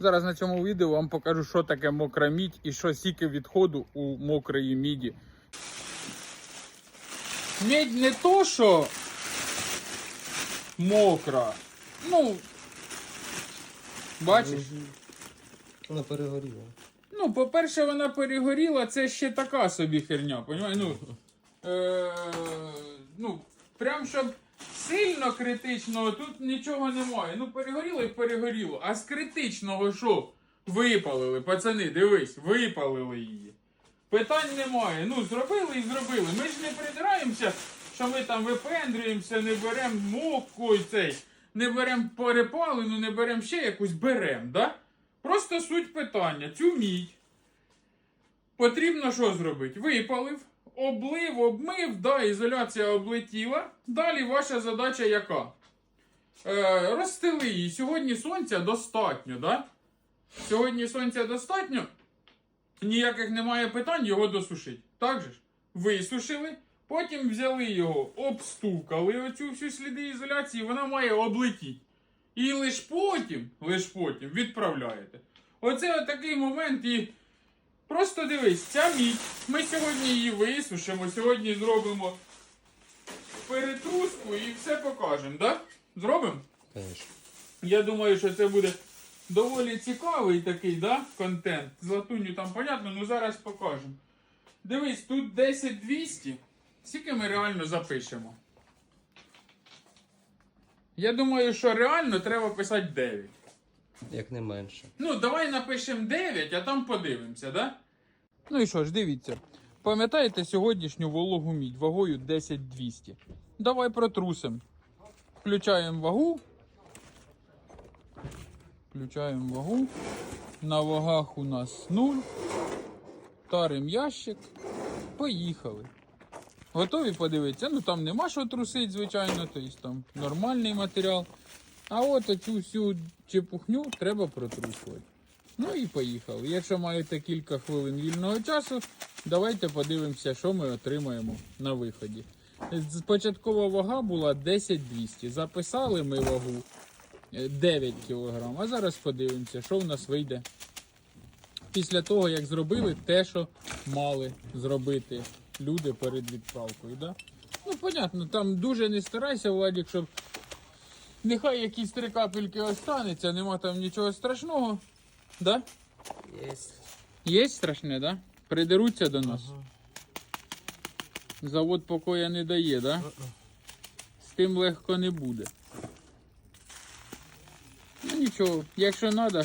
Зараз на цьому відео вам покажу, що таке мокра мідь і що стільки відходу у мокрої міді. Мідь не то, що мокра. Ну, бачиш? Вона перегоріла. Ну, по-перше, вона перегоріла, це ще така собі херня, понімаєш? Ну, е, ну, прям щоб сильно критичного тут нічого немає. Ну, перегоріло і перегоріло. А з критичного що? Випалили, пацани, дивись, випалили її. Питань немає. Ну, зробили і зробили. Ми ж не придираємося, що ми там випендрюємося, не беремо мокку і цей, не беремо перепалену, не беремо ще якусь беремо, да? Просто суть питання. Цю мідь потрібно що зробити? Випалив, облив, обмив, да, ізоляція облетіла. Далі ваша задача яка? Е, розстели її. Сьогодні сонця достатньо, да? Сьогодні сонця достатньо. Ніяких немає питань його досушити. Так же ж? Висушили, потім взяли його, обстукали оцю всю сліди ізоляції, вона має облетіти. І лиш потім, лиш потім відправляєте. Оце отакий момент і. Просто дивись, ця мідь. Ми сьогодні її висушимо, сьогодні зробимо перетруску і все покажемо, да? Зробимо? Конечно. Я думаю, що це буде доволі цікавий такий, да, контент. З латунню там понятно, ну зараз покажемо. Дивись, тут 10200. Скільки ми реально запишемо? Я думаю, що реально треба писати 9. Як не менше. Ну, давай напишемо 9, а там подивимося, да? Ну і що ж, дивіться. Пам'ятаєте сьогоднішню вологу мідь вагою 10200? Давай протрусимо. Включаємо вагу. Включаємо вагу. На вагах у нас 0. Тарим ящик. Поїхали. Готові подивитися? Ну там нема що трусить, звичайно, тобто там нормальний матеріал. А от оцю всю чепухню треба протрусувати. Ну і поїхали. Якщо маєте кілька хвилин вільного часу, давайте подивимося, що ми отримаємо на виході. Початкова вага була 10200. Записали ми вагу е, 9 кг. А зараз подивимося, що в нас вийде після того, як зробили те, що мали зробити люди перед відправкою. Да? Ну, понятно, там дуже не старайся, Владик, щоб Нехай якісь три капельки останеться, нема там нічого страшного. Да? Є. Є страшне, да? Придеруться до нас. Завод покоя не дає, да? З тим легко не буде. Ну нічого, якщо треба,